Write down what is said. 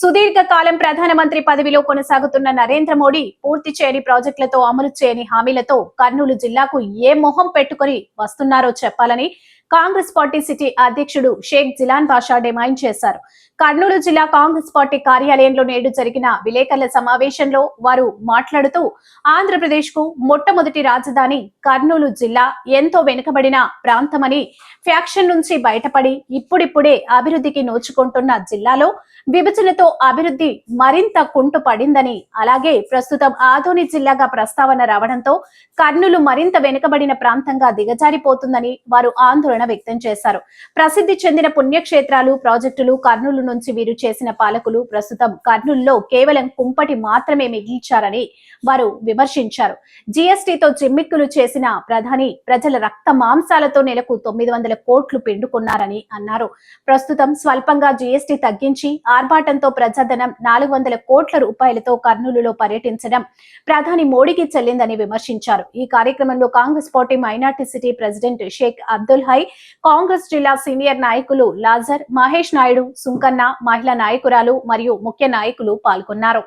సుదీర్ఘ కాలం ప్రధానమంత్రి పదవిలో కొనసాగుతున్న నరేంద్ర మోడీ పూర్తి చేయని ప్రాజెక్టులతో అమలు చేయని హామీలతో కర్నూలు జిల్లాకు ఏ మొహం పెట్టుకుని వస్తున్నారో చెప్పాలని కాంగ్రెస్ పార్టీ సిటీ అధ్యక్షుడు షేక్ జిలాన్ బాషా డిమాండ్ చేశారు. కర్నూలు జిల్లా కాంగ్రెస్ పార్టీ కార్యాలయంలో నేడు జరిగిన విలేకరుల సమావేశంలో వారు మాట్లాడుతూ ఆంధ్రప్రదేశ్కు మొట్టమొదటి రాజధాని కర్నూలు జిల్లా ఎంతో వెనుకబడిన ప్రాంతమని ఫ్యాక్షన్ నుంచి బయటపడి ఇప్పుడిప్పుడే అభివృద్ధికి నోచుకుంటున్న జిల్లాలో విభజనతో అభివృద్ధి మరింత కుంటు పడిందని అలాగే ప్రస్తుతం ఆదోని జిల్లాగా ప్రస్తావన రావడంతో కర్నూలు మరింత వెనుకబడిన ప్రాంతంగా దిగజారిపోతుందని వారు ఆందోళన వ్యక్తం చేశారు. ప్రసిద్ధి చెందిన పుణ్యక్షేత్రాలు ప్రాజెక్టులు కర్నూలు నుంచి వీరు చేసిన పాలకులు ప్రస్తుతం కర్నూలులో కేవలం కుంపటి మాత్రమే మిగిల్చారని వారు విమర్శించారు. జీఎస్టీతో జిమ్మిక్కులు చేసిన ప్రధాని ప్రజల రక్త మాంసాలతో నెలకు తొమ్మిది వందల కోట్లు పిండుకున్నారని అన్నారు. ప్రస్తుతం స్వల్పంగా జీఎస్టీ తగ్గించి ఆర్భాటంతో ప్రజాధనం నాలుగు వందల కోట్ల రూపాయలతో కర్నూలులో పర్యటించడం ప్రధాని మోడీకి చెల్లిందని విమర్శించారు. ఈ కార్యక్రమంలో Congress party minority city president Sheikh Abdul Hai Congress జిల్లా సీనియర్ నాయకులు లాజర్ మహేష్ నాయుడు సుంకన్న మహిళా నాయకురాలు మరియు ముఖ్య నాయకులు పాల్గొన్నారు.